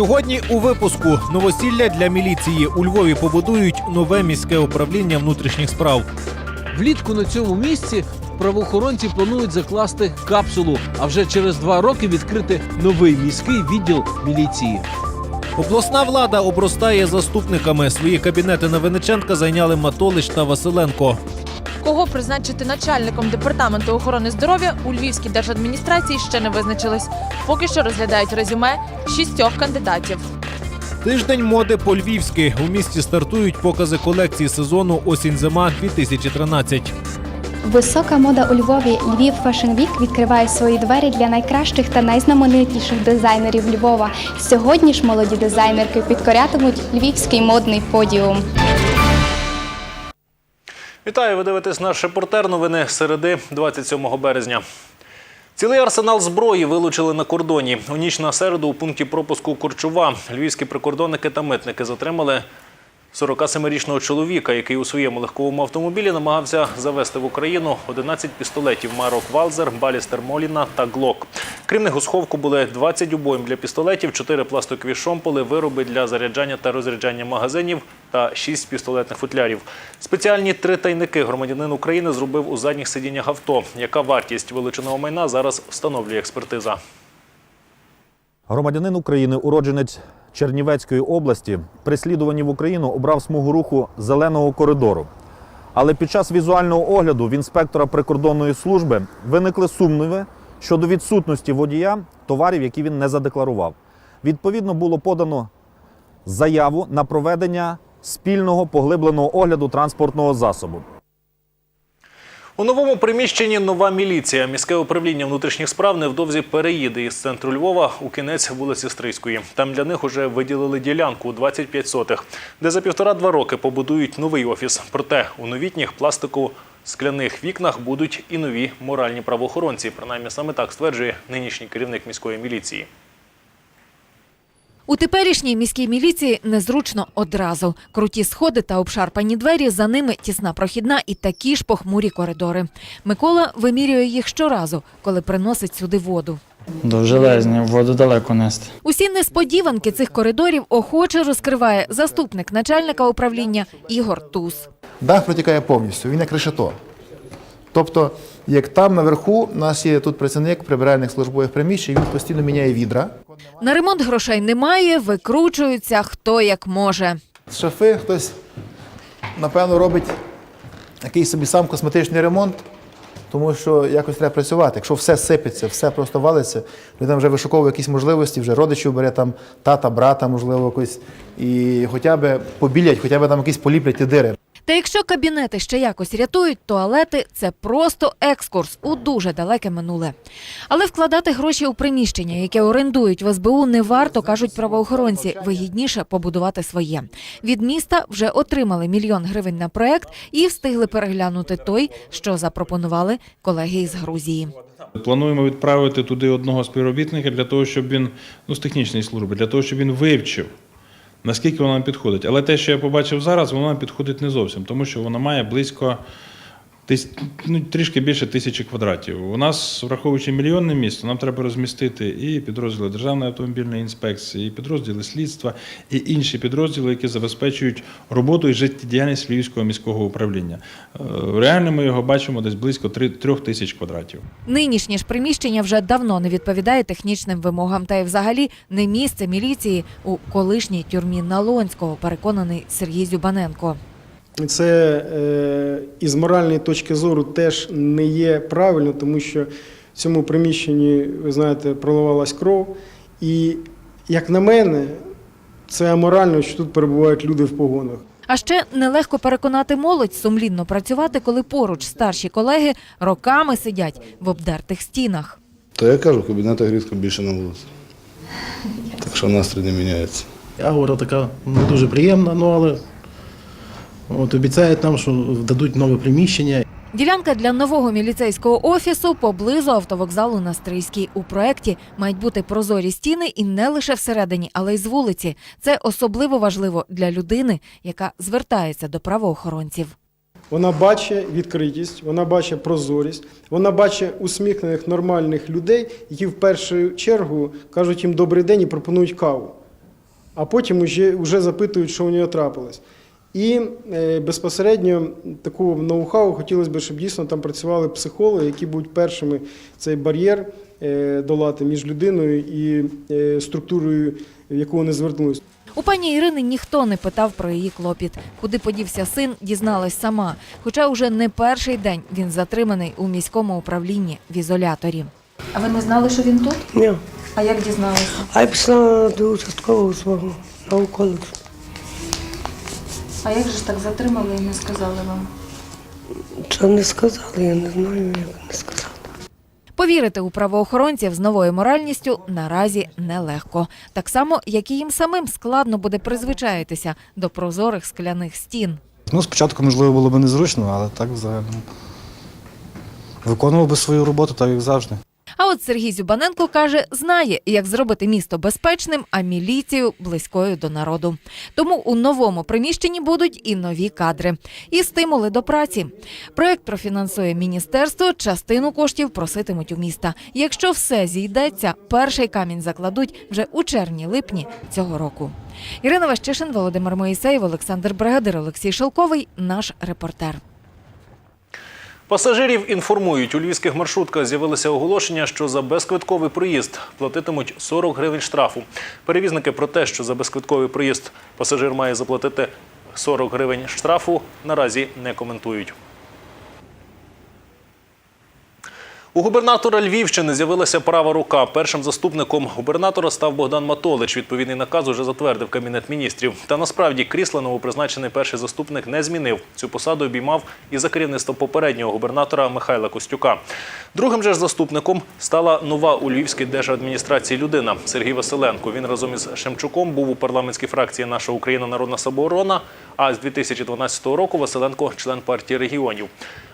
Сьогодні у випуску новосілля для міліції у Львові побудують нове міське управління внутрішніх справ. Влітку на цьому місці правоохоронці планують закласти капсулу, а вже через два роки відкрити новий міський відділ міліції. Обласна влада обростає заступниками. Свої кабінети на Вениченка зайняли Матолич та Василенко. Кого призначити начальником департаменту охорони здоров'я у Львівській держадміністрації ще не визначились. Поки що розглядають резюме шістьох кандидатів. Тиждень моди по-львівськи. У місті стартують покази колекції сезону осінь-зима 2013. Висока мода у Львові Львів Fashion Week відкриває свої двері для найкращих та найзнаменитіших дизайнерів Львова. Сьогодні ж молоді дизайнерки підкорятимуть львівський модний подіум. Вітаю, ви дивитесь наш репортер новини середи 27 березня. Цілий арсенал зброї вилучили на кордоні. У ніч на середу у пункті пропуску Корчова львівські прикордонники та митники затримали 47-річного чоловіка, який у своєму легковому автомобілі намагався завести в Україну 11 пістолетів марок Валзер, Балістер Моліна та Глок. Крім них у сховку були 20 обойм для пістолетів, 4 пластикові шомполи, вироби для заряджання та розряджання магазинів та 6 пістолетних футлярів. Спеціальні три тайники громадянин України зробив у задніх сидіннях авто. Яка вартість вилученого майна зараз встановлює експертиза. Громадянин України, уродженець Чернівецької області, при слідуванні в Україну обрав смугу руху зеленого коридору. Але під час візуального огляду в інспектора прикордонної служби виникли сумніви щодо відсутності водія товарів, які він не задекларував. Відповідно, було подано заяву на проведення спільного поглибленого огляду транспортного засобу. У новому приміщенні нова міліція. Міське управління внутрішніх справ невдовзі переїде із центру Львова у кінець вулиці Стрийської. Там для них уже виділили ділянку у 25 сотих, де за півтора-два роки побудують новий офіс. Проте у новітніх пластику-скляних вікнах будуть і нові моральні правоохоронці. Принаймні саме так стверджує нинішній керівник міської міліції. У теперішній міській міліції незручно одразу. Круті сходи та обшарпані двері, за ними тісна прохідна і такі ж похмурі коридори. Микола вимірює їх щоразу, коли приносить сюди воду. Довжелезні, воду далеко нести. Усі несподіванки цих коридорів охоче розкриває заступник начальника управління Ігор Туз. Дах протікає повністю, він як решето. Тобто, як там наверху, у нас є тут працівник прибиральних службових приміщень, він постійно міняє відра. На ремонт грошей немає, викручуються хто як може. З шафи хтось, напевно, робить якийсь собі сам косметичний ремонт, тому що якось треба працювати. Якщо все сипеться, все просто валиться, людина вже вишуковує якісь можливості, вже родичів бере там тата, брата, можливо, якось, і хоча б побілять, хоча б там якісь поліплять ті дири. Та якщо кабінети ще якось рятують, туалети це просто екскурс у дуже далеке минуле. Але вкладати гроші у приміщення, яке орендують в СБУ, не варто, кажуть правоохоронці. Вигідніше побудувати своє. Від міста вже отримали мільйон гривень на проект і встигли переглянути той, що запропонували колеги із Грузії. Плануємо відправити туди одного співробітника для того, щоб він ну з технічної служби, для того, щоб він вивчив. Наскільки вона підходить. Але те, що я побачив зараз, воно нам підходить не зовсім, тому що вона має близько ну, трішки більше тисячі квадратів. У нас, враховуючи мільйонне місто, нам треба розмістити і підрозділи Державної автомобільної інспекції, і підрозділи слідства, і інші підрозділи, які забезпечують роботу і життєдіяльність Львівського міського управління. Е, Реально ми його бачимо десь близько трьох тисяч квадратів. Нинішнє ж приміщення вже давно не відповідає технічним вимогам, та й взагалі не місце міліції у колишній тюрмі Налонського, переконаний Сергій Зюбаненко. Це е, із моральної точки зору теж не є правильно, тому що в цьому приміщенні, ви знаєте, проливалась кров. І, як на мене, це аморально, що тут перебувають люди в погонах. А ще нелегко переконати молодь сумлінно працювати, коли поруч старші колеги роками сидять в обдертих стінах. То я кажу, в кабінетах рідко більше на вулиці. Так що настрій не міняється. Аура така не дуже приємна, ну але от, обіцяють нам, що дадуть нове приміщення. Ділянка для нового міліцейського офісу поблизу автовокзалу на Стрийській. У проєкті мають бути прозорі стіни і не лише всередині, але й з вулиці. Це особливо важливо для людини, яка звертається до правоохоронців. Вона бачить відкритість, вона бачить прозорість, вона бачить усміхнених нормальних людей, які в першу чергу кажуть їм добрий день і пропонують каву, а потім вже, вже запитують, що у нього трапилось. І е, безпосередньо такого ноу-хау хотілося б, щоб дійсно там працювали психологи, які будуть першими цей бар'єр е, долати між людиною і е, структурою, в яку вони звернулися. У пані Ірини ніхто не питав про її клопіт. Куди подівся син, дізналась сама. Хоча уже не перший день він затриманий у міському управлінні в ізоляторі. А ви не знали, що він тут? Ні. А як дізналися? А я пішла до участкового свого на околицю. А як же ж так затримали і не сказали вам? Що не сказали, я не знаю, як не сказали. Повірити у правоохоронців з новою моральністю наразі нелегко. Так само, як і їм самим складно буде призвичаїтися до прозорих скляних стін. Ну, спочатку, можливо, було б незручно, але так взагалі. Виконував би свою роботу, так як завжди. А от Сергій Зюбаненко каже, знає, як зробити місто безпечним, а міліцію близькою до народу. Тому у новому приміщенні будуть і нові кадри, і стимули до праці. Проект профінансує міністерство. Частину коштів проситимуть у міста. Якщо все зійдеться, перший камінь закладуть вже у червні-липні цього року. Ірина Ващишин, Володимир Моїсеєв, Олександр Бригадир, Олексій Шелковий. Наш репортер. Пасажирів інформують, у львівських маршрутках з'явилося оголошення, що за безквитковий проїзд платитимуть 40 гривень штрафу. Перевізники про те, що за безквитковий проїзд пасажир має заплатити 40 гривень штрафу, наразі не коментують. У губернатора Львівщини з'явилася права рука. Першим заступником губернатора став Богдан Матолич. Відповідний наказ уже затвердив кабінет міністрів. Та насправді крісла новопризначений перший заступник не змінив. Цю посаду обіймав і за керівництво попереднього губернатора Михайла Костюка. Другим же ж заступником стала нова у Львівській держадміністрації людина Сергій Василенко. Він разом із Шемчуком був у парламентській фракції Наша Україна Народна Самооборона. А з 2012 року Василенко член партії регіонів.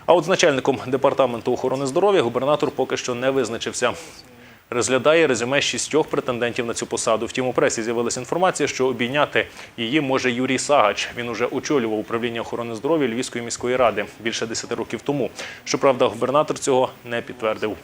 А от з начальником департаменту охорони здоров'я губернатор поки що не визначився. Розглядає резюме шістьох претендентів на цю посаду. Втім, у пресі з'явилася інформація, що обійняти її може Юрій Сагач. Він уже очолював управління охорони здоров'я Львівської міської ради більше 10 років тому. Щоправда, губернатор цього не підтвердив.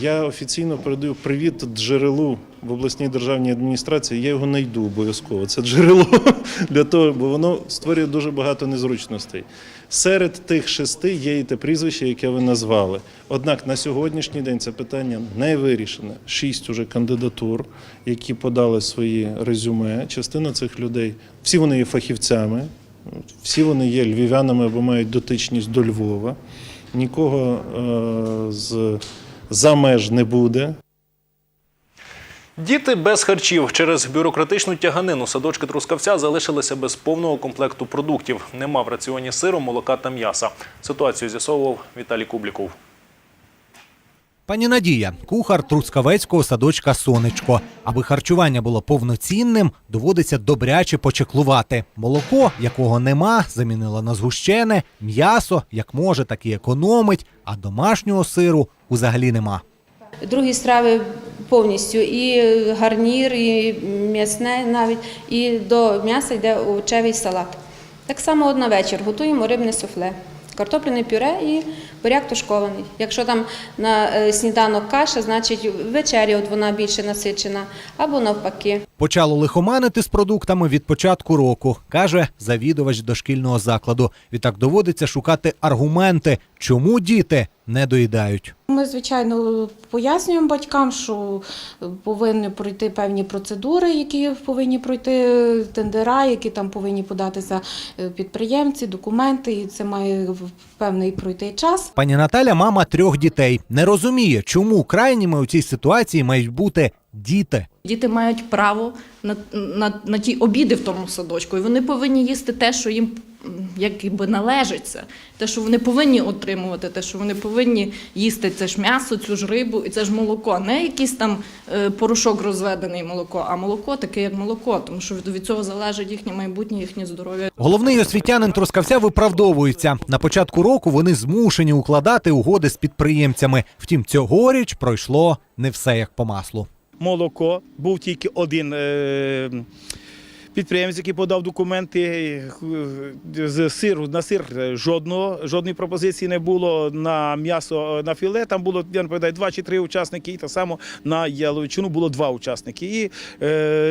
Я офіційно передаю привіт джерелу в обласній державній адміністрації. Я його знайду обов'язково. Це джерело для того, бо воно створює дуже багато незручностей. Серед тих шести є і те прізвище, яке ви назвали. Однак на сьогоднішній день це питання не вирішене. Шість уже кандидатур, які подали свої резюме. Частина цих людей, всі вони є фахівцями, всі вони є львів'янами або мають дотичність до Львова. Нікого е, з за меж не буде. Діти без харчів через бюрократичну тяганину садочки Трускавця залишилися без повного комплекту продуктів. Нема в раціоні сиру, молока та м'яса. Ситуацію з'ясовував Віталій Кубліков. Пані Надія, кухар трускавецького садочка Сонечко. Аби харчування було повноцінним, доводиться добряче почеклувати. Молоко, якого нема, замінила на згущене, м'ясо, як може, так і економить, а домашнього сиру взагалі нема. Другі страви повністю і гарнір, і м'ясне навіть, і до м'яса йде овочевий салат. Так само на вечір готуємо рибне суфле, картопляне пюре і буряк тушкований. Якщо там на е, сніданок каша, значить вечеря от вона більше насичена, або навпаки. Почало лихоманити з продуктами від початку року, каже завідувач дошкільного закладу. Відтак доводиться шукати аргументи, чому діти не доїдають. Ми, звичайно, пояснюємо батькам, що повинні пройти певні процедури, які повинні пройти тендера, які там повинні податися е, підприємці, документи, і це має в- певний пройти час. Пані Наталя, мама трьох дітей, не розуміє, чому крайніми у цій ситуації мають бути діти. Діти мають право на, на, на ті обіди в тому садочку, і вони повинні їсти те, що їм якби належиться, те, що вони повинні отримувати, те, що вони повинні їсти це ж м'ясо, цю ж рибу і це ж молоко. Не якийсь там е, порошок розведений молоко, а молоко таке, як молоко, тому що від, від цього залежить їхнє майбутнє, їхнє здоров'я. Головний освітянин Трускавця виправдовується. На початку року вони змушені укладати угоди з підприємцями. Втім, цьогоріч пройшло не все як по маслу. Молоко. Був тільки один е, підприємець, який подав документи. Е, З сиру на сир жодного, жодної пропозиції не було. На м'ясо, е, на філе там було, я не два чи три учасники, і так само на яловичину було два учасники. І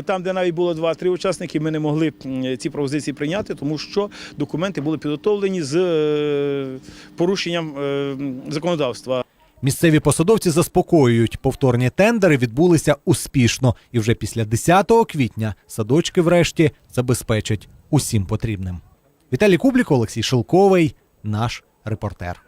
там, де навіть було два-три учасники, ми не могли ці пропозиції прийняти, тому що документи були підготовлені з порушенням законодавства. Місцеві посадовці заспокоюють, повторні тендери відбулися успішно, і вже після 10 квітня садочки врешті забезпечать усім потрібним. Віталій Кублік, Олексій Шилковий, наш репортер.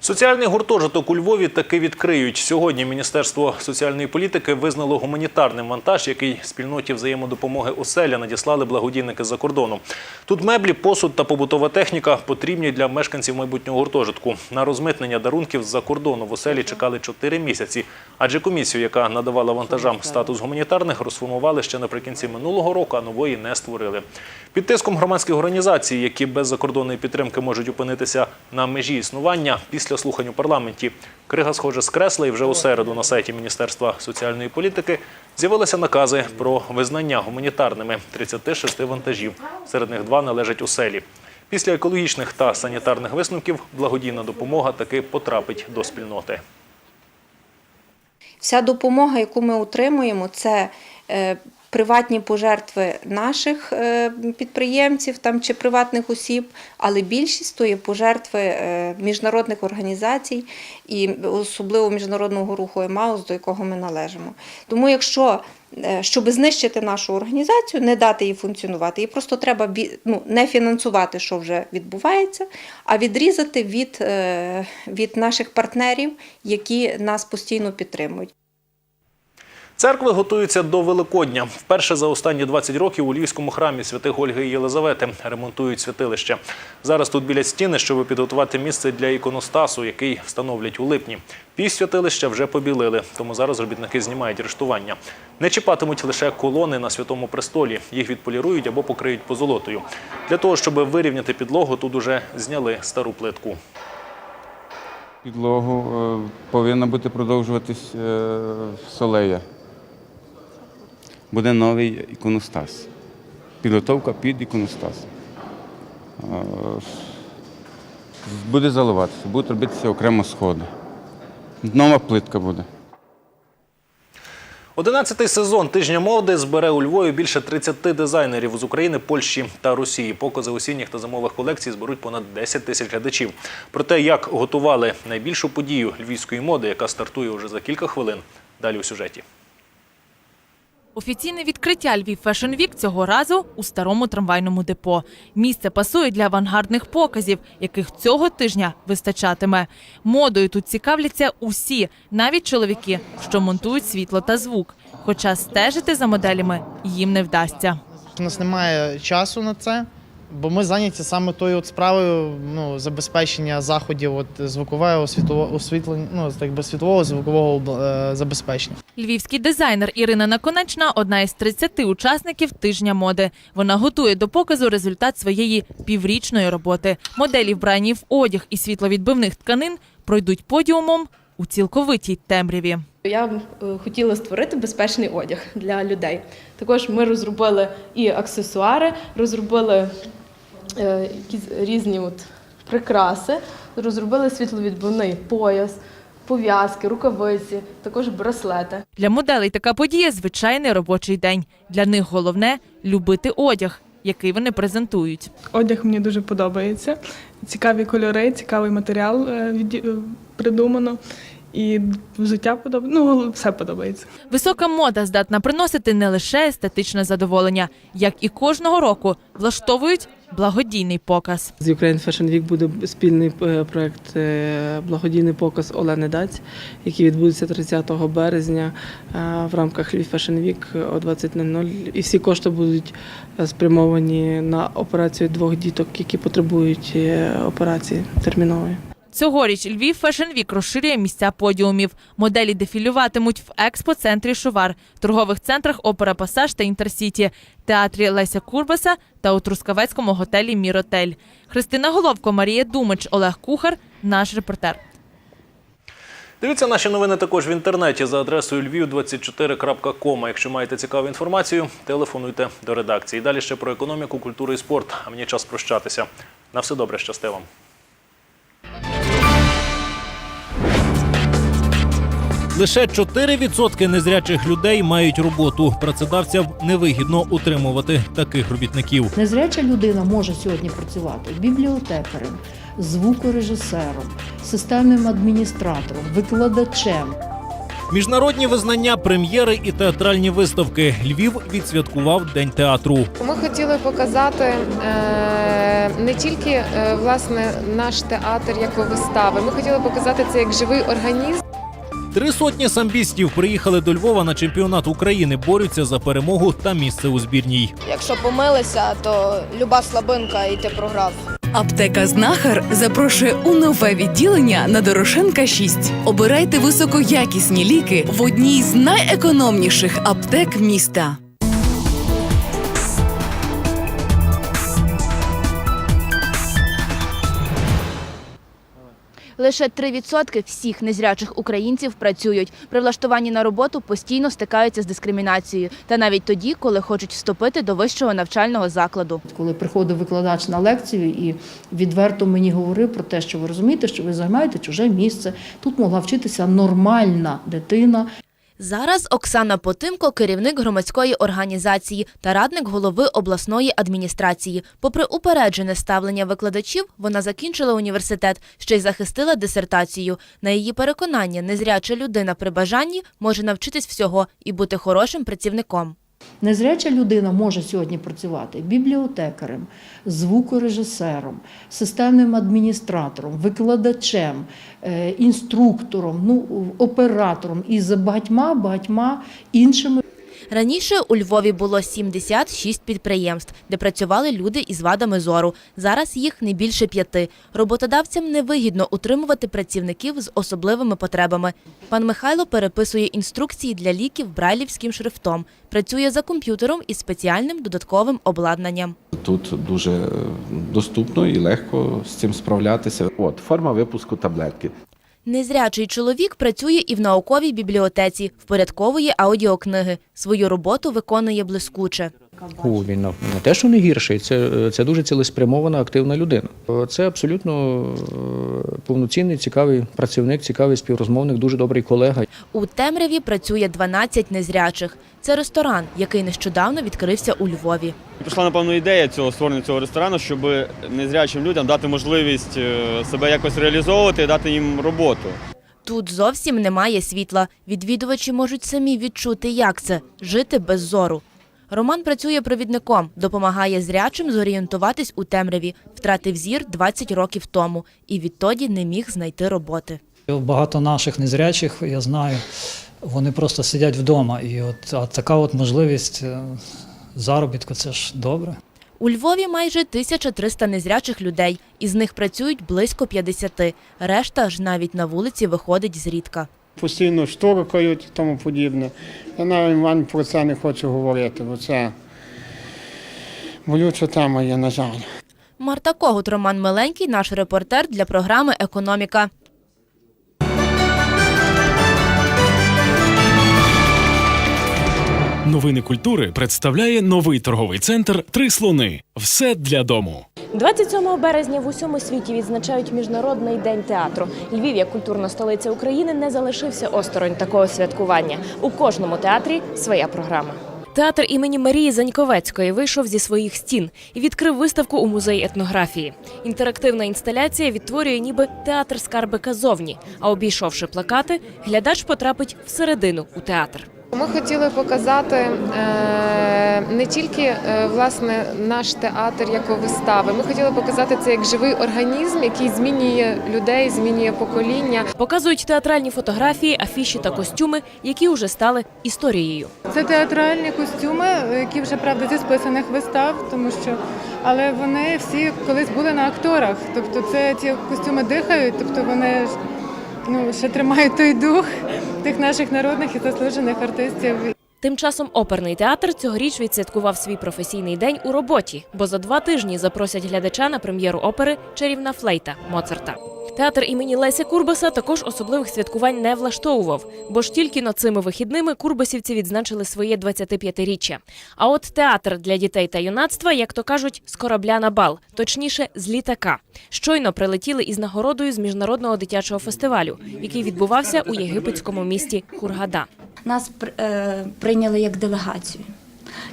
Соціальний гуртожиток у Львові таки відкриють. Сьогодні Міністерство соціальної політики визнало гуманітарним вантаж, який спільноті взаємодопомоги оселя надіслали благодійники з-за кордону. Тут меблі, посуд та побутова техніка потрібні для мешканців майбутнього гуртожитку. На розмитнення дарунків з-за кордону в оселі чекали 4 місяці, адже комісію, яка надавала вантажам статус гуманітарних, розформували ще наприкінці минулого року, а нової не створили. Під тиском громадських організацій, які без закордонної підтримки можуть опинитися на межі існування, після слухань у парламенті крига, схоже, скресла і вже у середу на сайті Міністерства соціальної політики з'явилися накази про визнання гуманітарними 36 вантажів. Серед них два належать оселі. Після екологічних та санітарних висновків благодійна допомога таки потрапить до спільноти. Вся допомога, яку ми отримуємо, це е, приватні пожертви наших е, підприємців там, чи приватних осіб, але більшість то є пожертви е, міжнародних організацій і особливо міжнародного руху ЕМАУС, до якого ми належимо. Тому якщо е, щоб знищити нашу організацію, не дати їй функціонувати, її просто треба ну, не фінансувати, що вже відбувається, а відрізати від, від наших партнерів, які нас постійно підтримують. Церкви готуються до Великодня. Вперше за останні 20 років у Львівському храмі святих Ольги і Єлизавети ремонтують святилище. Зараз тут білять стіни, щоб підготувати місце для іконостасу, який встановлять у липні. Пів святилища вже побілили, тому зараз робітники знімають рештування. Не чіпатимуть лише колони на святому престолі. Їх відполірують або покриють позолотою. Для того, щоб вирівняти підлогу, тут уже зняли стару плитку. Підлогу е, повинна бути продовжуватись е, солея. Буде новий іконостас. Підготовка під іконостас. Буде заливатися, будуть робитися окремо сходи. Нова плитка буде. Одинадцятий сезон тижня моди збере у Львові більше 30 дизайнерів з України, Польщі та Росії. Покази осінніх та зимових колекцій зберуть понад 10 тисяч глядачів. Про те, як готували найбільшу подію львівської моди, яка стартує уже за кілька хвилин. Далі у сюжеті. Офіційне відкриття Львів Fashion Week цього разу у старому трамвайному депо. Місце пасує для авангардних показів, яких цього тижня вистачатиме. Модою тут цікавляться усі, навіть чоловіки, що монтують світло та звук. Хоча стежити за моделями їм не вдасться. У нас немає часу на це, бо ми зайняті саме тою от справою ну, забезпечення заходів от, звукового світлового освітлення, ну, так би світлового звукового е, забезпечення. Львівський дизайнер Ірина Наконечна одна із 30 учасників тижня моди. Вона готує до показу результат своєї піврічної роботи. Моделі, вбрані в одяг і світловідбивних тканин, пройдуть подіумом у цілковитій темряві. Я е, хотіла створити безпечний одяг для людей. Також ми розробили і аксесуари, розробили якісь різні от прикраси, розробили світловідбивний пояс, пов'язки, рукавиці, також браслети. Для моделей така подія звичайний робочий день. Для них головне любити одяг, який вони презентують. Одяг мені дуже подобається. Цікаві кольори, цікавий матеріал е, е, придумано. І взуття подобається. Ну, все подобається. Висока мода здатна приносити не лише естетичне задоволення, як і кожного року влаштовують благодійний показ. З Ukraine Fashion Week буде спільний е, проект е, благодійний показ Олени Даць, який відбудеться 30 березня е, в рамках Львів Fashion Week о 20.00. І всі кошти будуть спрямовані на операцію двох діток, які потребують операції термінової. Цьогоріч Львів Fashion Week розширює місця подіумів. Моделі дефілюватимуть в експоцентрі Шувар, торгових центрах Опера Пасаж та Інтерсіті, театрі Леся Курбаса та у Трускавецькому готелі Міротель. Христина Головко, Марія Думич, Олег Кухар, наш репортер. Дивіться наші новини також в інтернеті за адресою lviv24.com. Якщо маєте цікаву інформацію, телефонуйте до редакції. Далі ще про економіку, культуру і спорт. А мені час прощатися. На все добре, щасти вам. Лише 4% незрячих людей мають роботу. Працедавцям невигідно утримувати таких робітників. Незряча людина може сьогодні працювати бібліотекарем, звукорежисером, системним адміністратором, викладачем. Міжнародні визнання, прем'єри і театральні виставки. Львів відсвяткував День театру. Ми хотіли показати е, не тільки е, власне наш театр як вистави. Ми хотіли показати це як живий організм. Три сотні самбістів приїхали до Львова на чемпіонат України, борються за перемогу та місце у збірній. Якщо помилися, то люба слабинка і ти програв. Аптека Знахар запрошує у нове відділення на Дорошенка 6. Обирайте високоякісні ліки в одній з найекономніших аптек міста. Лише 3% всіх незрячих українців працюють. При влаштуванні на роботу постійно стикаються з дискримінацією. Та навіть тоді, коли хочуть вступити до вищого навчального закладу. Коли приходив викладач на лекцію і відверто мені говорив про те, що ви розумієте, що ви займаєте чуже місце. Тут могла вчитися нормальна дитина. Зараз Оксана Потимко, керівник громадської організації та радник голови обласної адміністрації. Попри упереджене ставлення викладачів, вона закінчила університет, ще й захистила дисертацію. На її переконання, незряча людина при бажанні може навчитись всього і бути хорошим працівником. Незряча людина може сьогодні працювати бібліотекарем, звукорежисером, системним адміністратором, викладачем, е, інструктором, ну, оператором і за багатьма багатьма іншими. Раніше у Львові було 76 підприємств, де працювали люди із вадами зору. Зараз їх не більше п'яти. Роботодавцям невигідно утримувати працівників з особливими потребами. Пан Михайло переписує інструкції для ліків брайлівським шрифтом. Працює за комп'ютером із спеціальним додатковим обладнанням. Тут дуже е, доступно і легко з цим справлятися. От форма випуску таблетки. Незрячий чоловік працює і в науковій бібліотеці, впорядковує аудіокниги. Свою роботу виконує блискуче. О, він не те, що не гірший, це, це дуже цілеспрямована, активна людина. Це абсолютно е, повноцінний, цікавий працівник, цікавий співрозмовник, дуже добрий колега. У темряві працює 12 незрячих. Це ресторан, який нещодавно відкрився у Львові. Прийшла, напевно, ідея цього створення цього ресторану, щоб незрячим людям дати можливість е, себе якось реалізовувати і дати їм роботу. Тут зовсім немає світла. Відвідувачі можуть самі відчути, як це жити без зору. Роман працює провідником, допомагає зрячим зорієнтуватись у темряві. Втратив зір 20 років тому і відтоді не міг знайти роботи. Багато наших незрячих, я знаю, вони просто сидять вдома. І от а така от можливість е, заробітку це ж добре. У Львові майже 1300 незрячих людей, із них працюють близько 50. Решта ж навіть на вулиці виходить зрідка. Постійно штуркають і тому подібне. Я навіть вам про це не хочу говорити, бо це болюча тема є, на жаль. Марта Когут, Роман Миленький, наш репортер для програми Економіка. Новини культури представляє новий торговий центр Три слони. Все для дому. 27 березня в усьому світі відзначають міжнародний день театру. Львів, як культурна столиця України, не залишився осторонь такого святкування. У кожному театрі своя програма. Театр імені Марії Заньковецької вийшов зі своїх стін і відкрив виставку у музеї етнографії. Інтерактивна інсталяція відтворює ніби театр скарбика зовні. А обійшовши плакати, глядач потрапить всередину у театр. Ми хотіли показати е, не тільки е, власне наш театр як вистави. Ми хотіли показати це як живий організм, який змінює людей, змінює покоління. Показують театральні фотографії, афіші та костюми, які вже стали історією. Це театральні костюми, які вже правда зі списаних вистав, тому що але вони всі колись були на акторах. Тобто це ці костюми дихають, тобто вони ну ще тримають той дух тих наших народних і заслужених артистів. Тим часом оперний театр цьогоріч відсвяткував свій професійний день у роботі, бо за два тижні запросять глядача на прем'єру опери Чарівна флейта Моцарта. Театр імені Леся Курбаса також особливих святкувань не влаштовував, бо ж тільки на цими вихідними курбасівці відзначили своє 25-річчя. А от театр для дітей та юнацтва, як то кажуть, з корабля на бал, точніше, з літака. Щойно прилетіли із нагородою з міжнародного дитячого фестивалю, який відбувався у єгипетському місті Хургада. Нас е, прийняли як делегацію.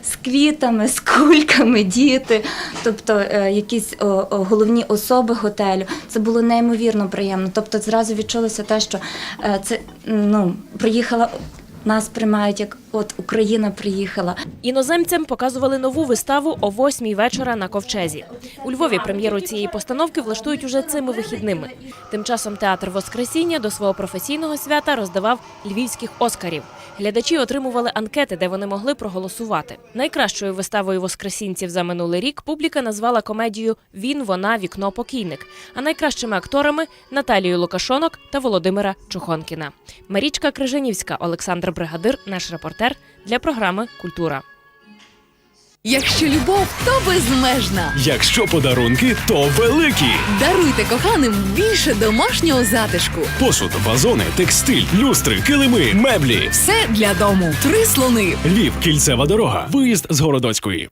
З квітами, з кульками, діти, тобто е, якісь головні особи готелю. Це було неймовірно приємно. Тобто зразу відчулося те, що е, це ну, приїхала, нас приймають як от Україна приїхала. Іноземцям показували нову виставу о восьмій вечора на ковчезі. У Львові прем'єру цієї постановки влаштують уже цими вихідними. Тим часом театр Воскресіння до свого професійного свята роздавав львівських оскарів. Глядачі отримували анкети, де вони могли проголосувати. Найкращою виставою воскресінців за минулий рік публіка назвала комедію Він, вона, вікно, покійник. А найкращими акторами Наталію Лукашонок та Володимира Чухонкіна. Марічка Крижанівська, Олександр Бригадир, наш репортер для програми Культура. Якщо любов, то безмежна. Якщо подарунки, то великі. Даруйте коханим більше домашнього затишку. Посуд, вазони, текстиль, люстри, килими, меблі. Все для дому. Три слони. Львів, кільцева дорога. Виїзд з Городоцької.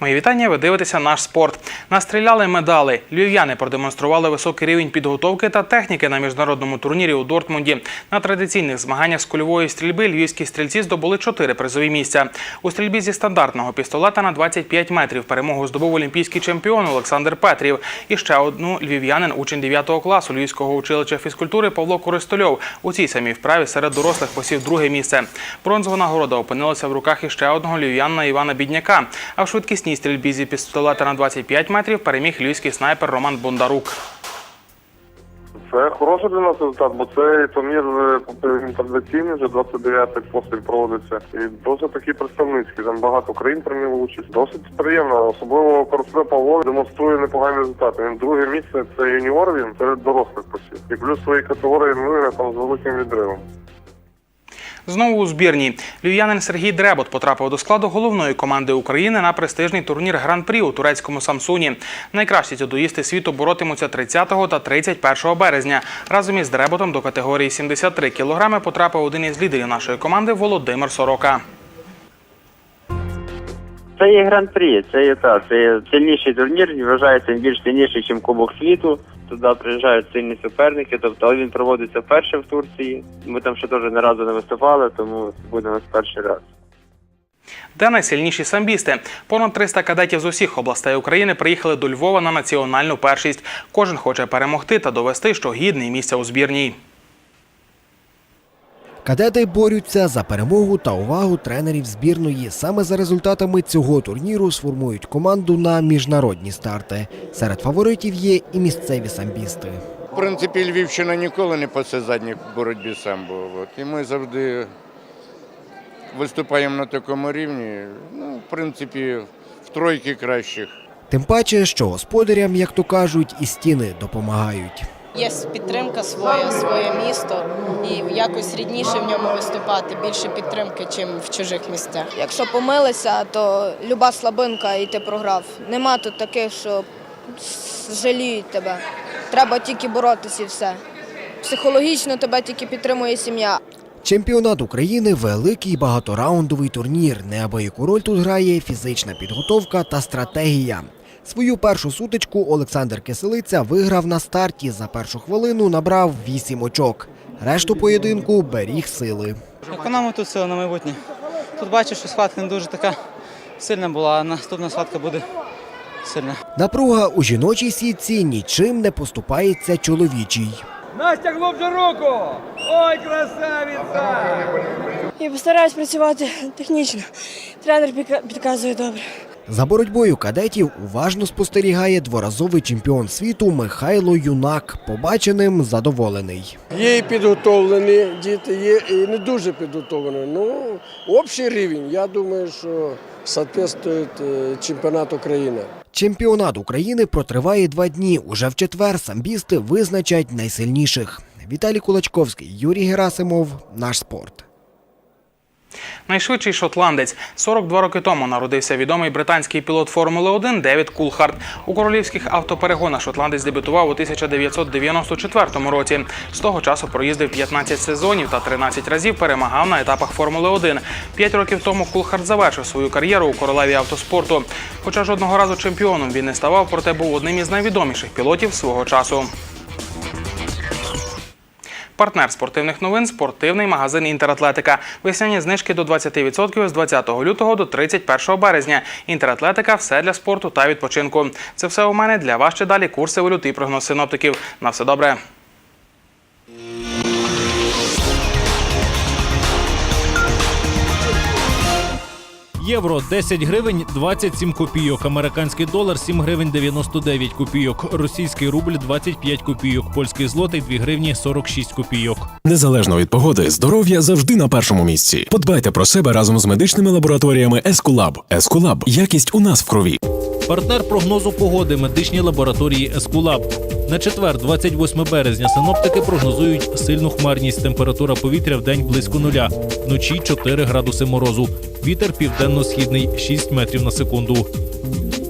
Мої вітання. Ви дивитеся наш спорт. Настріляли медали. Львів'яни продемонстрували високий рівень підготовки та техніки на міжнародному турнірі у Дортмунді. На традиційних змаганнях з кульової стрільби львівські стрільці здобули чотири призові місця. У стрільбі зі стандартного пістолета на 25 метрів перемогу здобув олімпійський чемпіон Олександр Петрів. І ще одну львів'янин, учень 9 класу Львівського училища фізкультури Павло Користольов. У цій самій вправі серед дорослих посів друге місце. Бронзова нагорода опинилася в руках іще одного львів'янина Івана Бідняка. А в швидкісній стрільбі зі пістолета на 25 метрів переміг львівський снайпер Роман Бондарук. Це хороший для нас результат, бо цей турнір е, традиційний, вже 29-й поспіль проводиться. І досить такий представницький. Там багато країн прийняли участь. Досить приємно. Особливо Корсне Павло демонструє непогані результати. Він друге місце це юніор, він серед дорослих посів. І плюс свої категорії виграє там з великим відривом. Знову у збірні Львів'янин Сергій Дребот потрапив до складу головної команди України на престижний турнір Гран-прі у турецькому Самсуні. Найкращі дзюдоїсти світу боротимуться 30 та 31 березня. Разом із Дреботом до категорії 73 кілограми потрапив один із лідерів нашої команди Володимир Сорока. Це є гран-прі, це є та це є сильніший турнір. Вважається більш сильніший, ніж Кубок світу. Туди приїжджають сильні суперники. Тобто він проводиться вперше в Турції. Ми там ще теж не разу не виступали, тому це буде нас перший раз. Де найсильніші самбісти? Понад 300 кадетів з усіх областей України приїхали до Львова на національну першість. Кожен хоче перемогти та довести, що гідний місця у збірній. Кадети борються за перемогу та увагу тренерів збірної. Саме за результатами цього турніру сформують команду на міжнародні старти. Серед фаворитів є і місцеві самбісти. В принципі, Львівщина ніколи не пасе задніх в боротьбі самбо. От. І ми завжди виступаємо на такому рівні. Ну, в принципі, в тройки кращих. Тим паче, що господарям, як то кажуть, і стіни допомагають. Є підтримка своя, своє місто, і якось рідніше в ньому виступати, більше підтримки, чим в чужих місцях. Якщо помилися, то люба слабинка і ти програв. Нема тут таких, що жаліють тебе. Треба тільки боротися і все. Психологічно тебе тільки підтримує сім'я. Чемпіонат України великий багатораундовий турнір. Неабияку роль тут грає фізична підготовка та стратегія. Свою першу сутичку Олександр Киселиця виграв на старті. За першу хвилину набрав 8 очок. Решту поєдинку беріг сили. Економив тут сили на майбутнє. Тут бачу, що схватка не дуже така сильна була, а наступна схватка буде сильно. Напруга у жіночій сітці нічим не поступається чоловічій. Настя, глубже руку! Ой, красавиця! Я постараюсь працювати технічно. Тренер підказує добре. За боротьбою кадетів уважно спостерігає дворазовий чемпіон світу Михайло Юнак. Побаченим задоволений. Є і підготовлені діти, є і не дуже підготовлені. Ну, общий рівень, я думаю, що соответствує е, чемпіонату України. Чемпіонат України протриває два дні. Уже в четвер самбісти визначать найсильніших. Віталій Кулачковський, Юрій Герасимов, наш спорт. Найшвидший шотландець 42 роки тому народився відомий британський пілот Формули 1 Девід Кулхард. У королівських автоперегонах шотландець дебютував у 1994 році. З того часу проїздив 15 сезонів та 13 разів перемагав на етапах Формули 1. П'ять років тому Кулхард завершив свою кар'єру у королеві автоспорту. Хоча жодного разу чемпіоном він не ставав, проте був одним із найвідоміших пілотів свого часу. Партнер спортивних новин спортивний магазин Інтератлетика. Весняні знижки до 20% з 20 лютого до 31 березня. Інтератлетика все для спорту та відпочинку. Це все у мене для вас ще далі курси валют і прогноз синоптиків. На все добре. Євро 10 гривень 27 копійок. Американський долар 7 гривень 99 копійок. Російський рубль 25 копійок. Польський злотий 2 гривні 46 копійок. Незалежно від погоди, здоров'я завжди на першому місці. Подбайте про себе разом з медичними лабораторіями Ескулаб. Ескулаб якість у нас в крові. Партнер прогнозу погоди медичні лабораторії Ескулаб. На четвер, 28 березня, синоптики прогнозують сильну хмарність. Температура повітря в день близько нуля. Вночі 4 градуси морозу. Вітер південно-східний 6 метрів на секунду.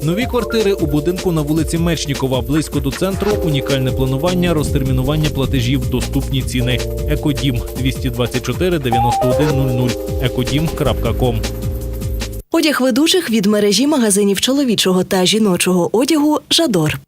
Нові квартири у будинку на вулиці Мечнікова близько до центру. Унікальне планування, розтермінування платежів, доступні ціни. Екодім 224 9100 екодім.ком Одяг ведучих від мережі магазинів чоловічого та жіночого одягу Жадор.